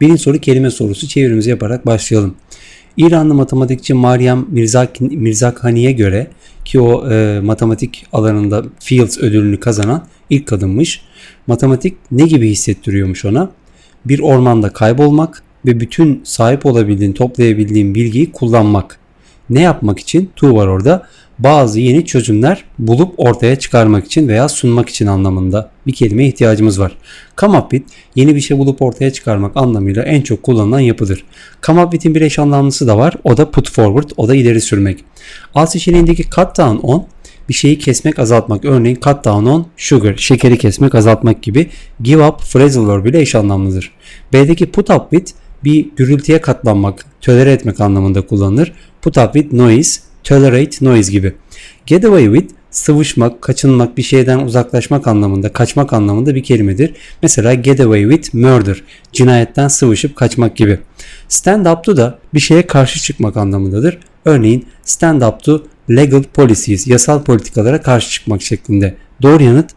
Birinci soru kelime sorusu çevirimizi yaparak başlayalım. İranlı matematikçi Mirzak Mirzakhani'ye göre ki o e, matematik alanında Fields ödülünü kazanan ilk kadınmış. Matematik ne gibi hissettiriyormuş ona? Bir ormanda kaybolmak ve bütün sahip olabildiğin, toplayabildiğin bilgiyi kullanmak. Ne yapmak için? Tu var orada. Bazı yeni çözümler bulup ortaya çıkarmak için veya sunmak için anlamında bir kelimeye ihtiyacımız var. Come up with yeni bir şey bulup ortaya çıkarmak anlamıyla en çok kullanılan yapıdır. Come up with'in bir eş anlamlısı da var. O da put forward, o da ileri sürmek. A seçeneğindeki cut down on bir şeyi kesmek, azaltmak. Örneğin cut down on sugar, şekeri kesmek, azaltmak gibi. Give up, phrasal verb ile eş anlamlıdır. B'deki put up with bir gürültüye katlanmak, tölere etmek anlamında kullanılır. Put up with noise, tolerate noise gibi. Get away with sıvışmak, kaçınmak, bir şeyden uzaklaşmak anlamında, kaçmak anlamında bir kelimedir. Mesela get away with murder, cinayetten sıvışıp kaçmak gibi. Stand up to da bir şeye karşı çıkmak anlamındadır. Örneğin stand up to legal policies, yasal politikalara karşı çıkmak şeklinde. Doğru yanıt